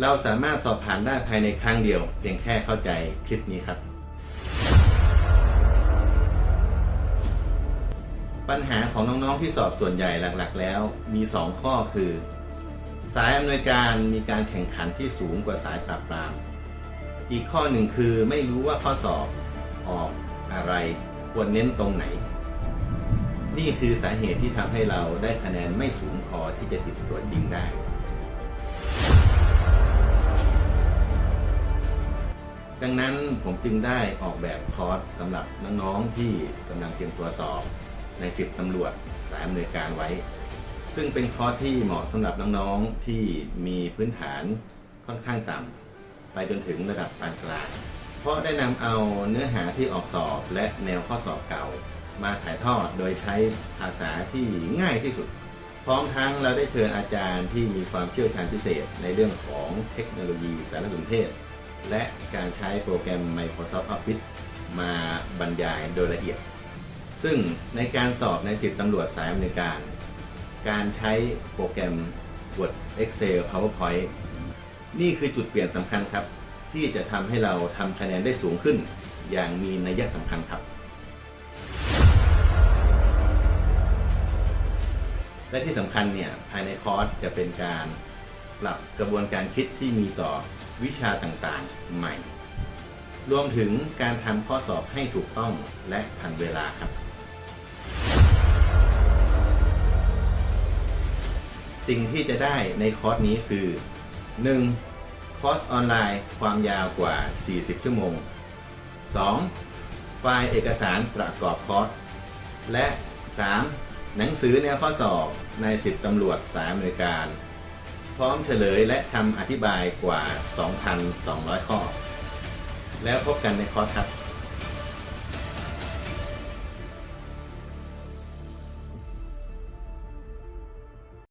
เราสามารถสอบผ่านได้ภายในครั้งเดียว เพียงแค่เข้าใจคลิปนี้ครับ ปัญหาของน้องๆที่สอบส่วนใหญ่หลักๆ แล้ว มี 2 ข้อคือ สายอำนวยการมีการแข่งขันที่สูงกว่าสายปราบปราม อีกข้อหนึ่งคือไม่รู้ว่าข้อสอบออกอะไรควรเน้นตรงไหน นี่คือสาเหตุที่ทำให้เราได้คะแนนไม่สูงพอที่จะติดตัวจริงได้ ดังนั้นผมจึงได้ออกแบบคอร์สสำหรับน้องๆที่กำลังเตรียมตัวสอบในสิบตำรวจสายอำนวยการไว้ ซึ่งเป็นคอร์สที่เหมาะสำหรับน้องๆที่มีพื้นฐานค่อนข้างต่ำไปจนถึงระดับปานกลาง เพราะได้นำเอาเนื้อหาที่ออกสอบและแนวข้อสอบเก่า มาถ่ายทอดโดยใช้ภาษาที่ง่ายที่สุด พร้อมทั้งเราได้เชิญอาจารย์ที่มีความเชี่ยวชาญพิเศษในเรื่องของเทคโนโลยีสารสนเทศ และการใช้โปรแกรม Microsoft Office มาบรรยายโดยละเอียด ซึ่งในการสอบในสิบตำรวจสายอเมริการ การใช้โปรแกรม Word Excel PowerPoint นี่คือจุดเปลี่ยนสำคัญครับ ที่จะทำให้เราทำคะแนนได้สูงขึ้น อย่างมีนัยสำคัญครับ และที่สำคัญเนี่ยภายในคอร์สจะเป็นการ ปรับกระบวนการคิดที่มีต่อวิชาต่างๆ ใหม่ รวมถึงการทำข้อสอบให้ถูกต้องและทันเวลาครับ สิ่งที่จะได้ในคอร์สนี้คือ 1. คอร์สออนไลน์ความยาวกว่า 40 ชั่วโมง 2. ไฟล์เอกสารประกอบคอร์ส และ 3. หนังสือแนวข้อสอบในสิบตำรวจสายอเมริการ พร้อมเฉลยและคำอธิบายกว่า 2,200 ข้อ แล้วพบกันในคอร์สครับ